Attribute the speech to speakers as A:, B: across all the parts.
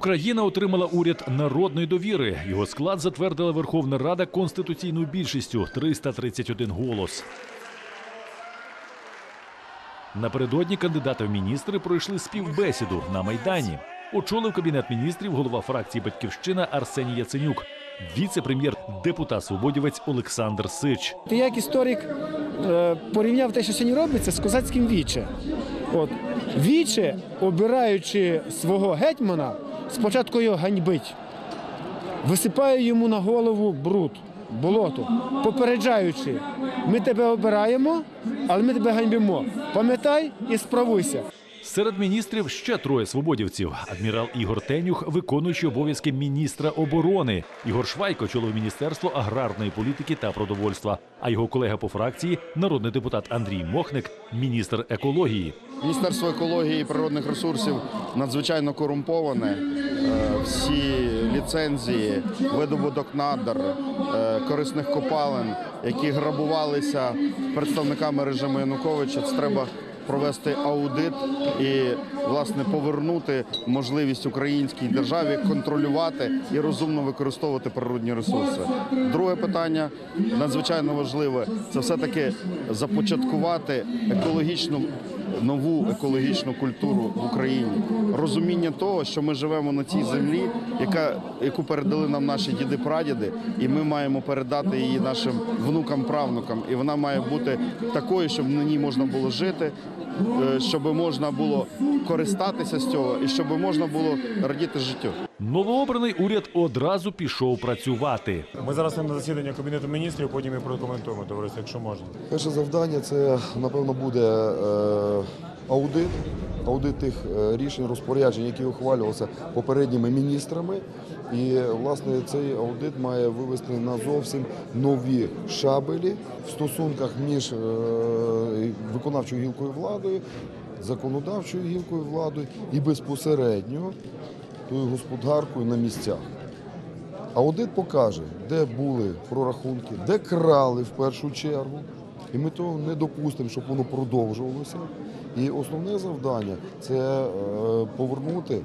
A: Україна отримала уряд народної довіри. Його склад затвердила Верховна Рада конституційною більшістю 331 голос. Напередодні кандидати в міністри пройшли співбесіду на майдані. Очолив кабінет міністрів голова фракції Батьківщина Арсеній Яценюк, віце-прем'єр, депутат свободівець Олександр Сич.
B: Ти як історик е, порівняв те, що сьогодні робиться, з козацьким віче. От віче, обираючи свого гетьмана, спочатку його ганьбить, висипає йому на голову бруд, болото, попереджаючи, ми тебе обираємо, але ми тебе ганьбимо. Пам'ятай і справуйся.
A: Серед міністрів ще троє свободівців: адмірал Ігор Тенюх, виконуючий обов'язки міністра оборони. Ігор Швайко очолив міністерство аграрної політики та продовольства. А його колега по фракції, народний депутат Андрій Мохник, міністр екології.
C: Міністерство екології і природних ресурсів надзвичайно корумповане. Е, Всі ліцензії, видобуток надр, е, корисних копалин, які грабувалися представниками режиму Януковича, це треба провести аудит і власне повернути можливість українській державі контролювати і розумно використовувати природні ресурси. Друге питання надзвичайно важливе це все таки започаткувати екологічну нову екологічну культуру в Україні, розуміння того, що ми живемо на цій землі, яка яку передали нам наші діди прадіди, і ми маємо передати її нашим внукам, правнукам. І вона має бути такою, щоб на ній можна було жити, щоб можна було користатися з цього, і щоб можна було радіти життю.
A: Новообраний уряд одразу пішов працювати.
D: Ми зараз на засідання кабінету міністрів, потім і прокоментуємо, товариство, якщо можна.
E: Перше завдання це напевно буде е, аудит, аудит тих е, рішень розпоряджень, які ухвалювалися попередніми міністрами. І власне цей аудит має вивести на зовсім нові шабелі в стосунках між е, виконавчою гілкою владою, законодавчою гілкою владою і безпосередньо тою господаркою на місцях. Аудит покаже, де були прорахунки, де крали в першу чергу. І ми того не допустимо, щоб воно продовжувалося. І основне завдання це е, повернути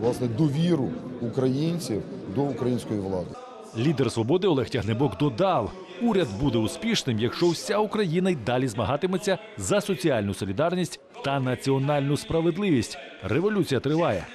E: власне довіру українців до української влади.
A: Лідер свободи Олег Тягнебок додав: уряд буде успішним, якщо вся Україна й далі змагатиметься за соціальну солідарність та національну справедливість. Революція триває.